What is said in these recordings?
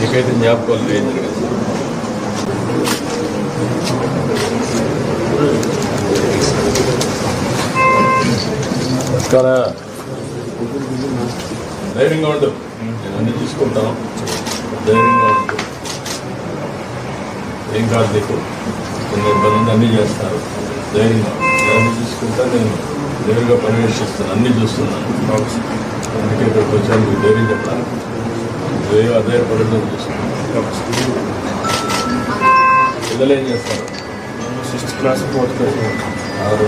నీకైతే జ్ఞాపకాలు లేదు నమస్కారం ధైర్యంగా ఉండు. నేను అన్ని చూసుకుంటాను. ధైర్యంగా ఉండు. ఏం కాదు నీకు. కొన్ని ఇబ్బంది అన్నీ చేస్తారు. ధైర్యంగా అన్ని చూసుకుంటా నేను నేరుగా పర్యవేక్షిస్తాను అన్నీ చూస్తున్నాను. అందుకే ఇక్కడికి వచ్చాను. మీకు ధైర్యం చెప్పడానికి అధైర్యపడడం చూసుకున్నాను పిల్లలు ఏం చేస్తారు? సిక్స్త్ క్లాస్ ఫోర్త్ క్లాస్ ఆరు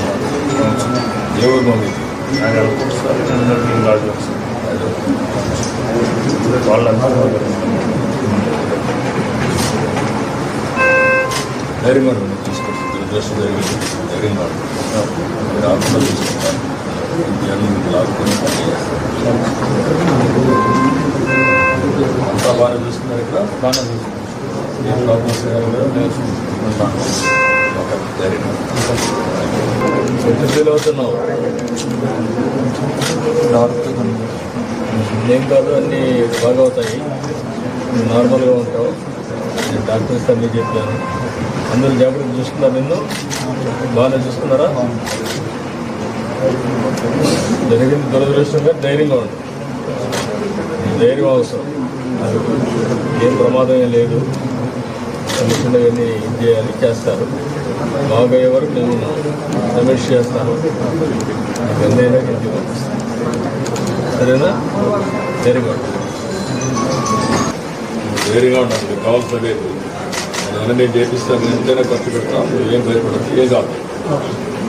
ఏ ఊరు మమ్మీ వాళ్ళంతా ధైర్యంగా తీసుకొస్తాను దురదృష్టం జరిగింది ధైర్యంగా మీరు లాక్కుని. అంతా బాగా చూస్తున్నారు ఇక్కడ బాగానే చూసుకుంటాను ఏం ప్రాబ్లమ్స్ ఒక ధైర్యంగా ఎంత ఫీల్ అవుతున్నావు ఏం కాదు అన్నీ బాగా అవుతాయి నార్మల్గా ఉంటావు నేను డాక్టర్స్ అన్నీ చెప్పాను అందరూ జాగ్రత్త చూస్తున్నారు నిన్ను బాగానే చూసుకున్నారా జరిగింది దురదృష్టంగా ధైర్యంగా ఉండు నీ ధైర్యం అవసరం ఏం ప్రమాదం లేదు. చిన్న చిన్నవన్నీ చేయాలి చేస్తారు. బాగా వరకు నేను సమీక్ష చేస్తాను. ఎన్నైనా ఇంటికి పంపిస్తాను సరేనా? ధైర్యంగా ఉండు. ధైర్యంగా ఉండాలి. కావాల్సిన లేదు. నేను నేను చేపిస్తాను. ఎంతైనా ఖర్చు పెడతాను. ఏం భయపడదు ఏం కాదు.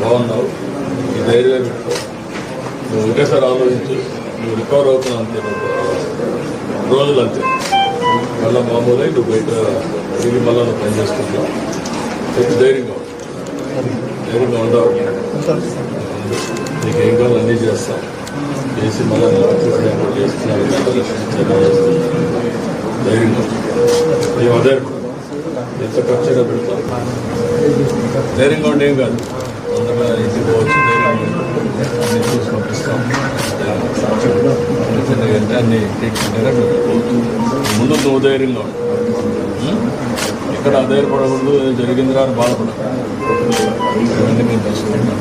బాగున్నావు. ఈ పెట్టుకో. నువ్వు ఒకేసారి ఆలోచించు. నువ్వు రికవర్ అవుతున్నావు అంతే. రోజులు అంతే. మళ్ళీ మామూలే నువ్వు బయట తిరిగి మళ్ళీ నువ్వు పని చేసుకుంటావు చెప్పి ధైర్యంగా ధైర్యంగా ఉండవు నీకు ఏం కావాలో అన్నీ చేస్తాం. చేసి మళ్ళీ చేస్తున్నావు ధైర్యంగా మేము అదే ఎంత ఖర్చుగా పెడతాం. ధైర్యంగా ఉండేం ఏం కాదు. అందరూ ఇంటికి పోవచ్చు ధైర్యంగా అన్ని చూసి పంపిస్తాం. చిన్న చిన్నగా అంటే ముందు నువ్వు ధైర్యంగా ఇక్కడ అధైర్యపడకూడదు జరిగింది రాని బాధపడదు ఇవన్నీ మేము తెలుసుకుంటాం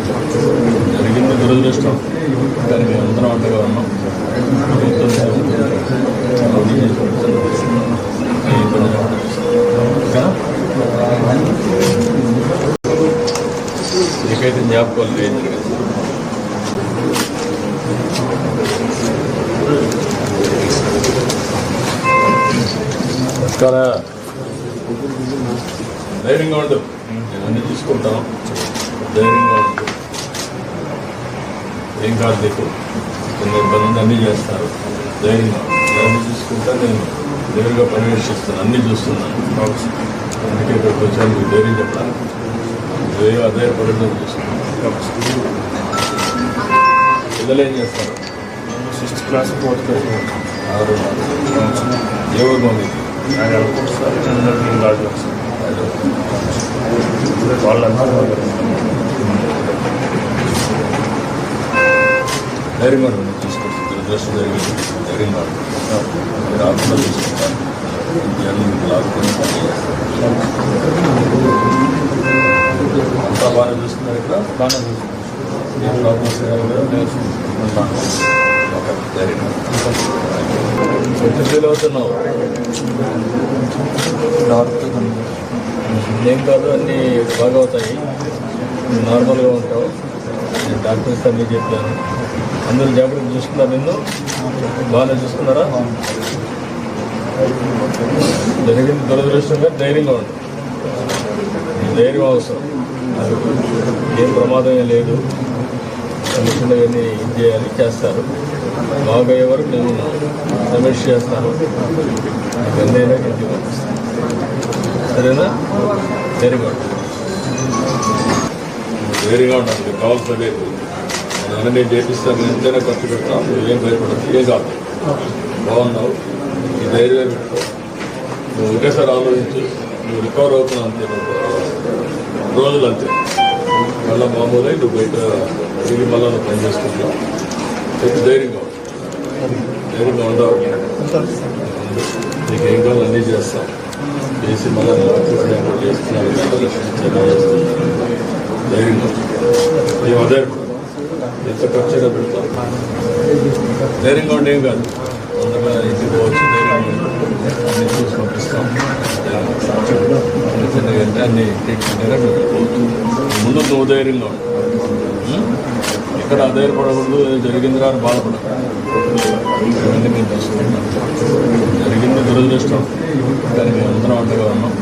జరిగింది దురదృష్టం. కానీ మేము అందరం అండగా ఉన్నాం. ప్రభుత్వం జ్ఞాపకాలు చేసి నమస్కారం. ధైర్యంగా ఉండు. నేను అన్ని చూసుకుంటాను. ధైర్యంగా ఉండు. ఏం కాదు నీకు కొన్ని ఇబ్బంది అన్నీ చేస్తారు. ధైర్యంగా అన్ని చూసుకుంటా నేను నేరుగా పర్యవేక్షిస్తాను. అన్నీ చూస్తున్నాను. అందుకే ఇక్కడికి వచ్చాను. మీకు ధైర్యం చెప్పడానికి నువ్వేం అధైర్యపడడం చూసుకున్నాను పిల్లలు ఏం చేస్తారు? Sixth class fourth class. ఆరు. ఏ ఊరు మమ్మీ ఆయన అనుకుంటున్నారు నేను ధైర్యంగా ఉండు నేను తీసుకొస్తాను దురదృష్టం జరిగింది ధైర్యంగా ఉండు. మీరు ఆత్మ పని చేస్తాను. అంతా బాగా చూస్తున్నారు ఇక్కడ బాగా చూసుకుంటాను ఫీల్ అవుతున్నావు డాక్టర్ ఏం కాదు అన్నీ బాగా అవుతాయి నార్మల్గా ఉంటావు నేను డాక్టర్స్ అన్నీ చెప్పాను అందరూ జాగ్రత్త చూస్తున్నారు నిన్ను బాగానే చూస్తున్నారా జరిగింది దురదృష్టంగా ధైర్యంగా ఉంటుంది ధైర్యం అవసరం ఏం ప్రమాదం లేదు కమిషన్ ఇవన్నీ ఏం చేయాలి చేస్తారు. బాగా వరకు నేను సమీక్ష చేస్తాను ఎన్నైనా ఇంటికి పంపిస్తాను సరేనా? వెరీ గుడ్ ధైర్యంగా ఉండాలి. కావాల్సిన లేదు. నేను చేపిస్తాను. ఎంతైనా ఖర్చు పెడతాను. నువ్వు ఏం భయపడదు ఏం కాదు. బాగున్నావు. ఈ ధైర్యమే పెట్టుకో. నువ్వు ఒకేసారి ఆలోచించు. నువ్వు రికవర్ అవుతున్నావు అంతే. రోజులు అంతే. మళ్ళీ మామూలుగా నువ్వు బయట తిరిగి మళ్ళా నువ్వు పని ధైర్యంగా ధైర్యంగా ఉండవు నీకు ఏం కావాలో అన్నీ చేస్తాం. చేసి మళ్ళీ నేను చేస్తున్నాను ధైర్యంగా మేము అదే ఎంత ఖర్చుగా పెడతాం ధైర్యంగా ఉంటే ఏం కాదు. తొందరగా ఇంటికి పోవచ్చు ధైర్యంగా అన్ని చూసి పంపిస్తాం. చిన్న చిన్నగా అంటే అన్ని ట్రీట్మెంట్ ముందు నువ్వు ధైర్యంగా ఉండు. ఇక్కడ అధైర్యపడకూడదు జరిగింది రాని బాధపడదు ఇవన్నీ జరిగింది దురదృష్టం. దానికి అందరం అండగా ఉన్నాం.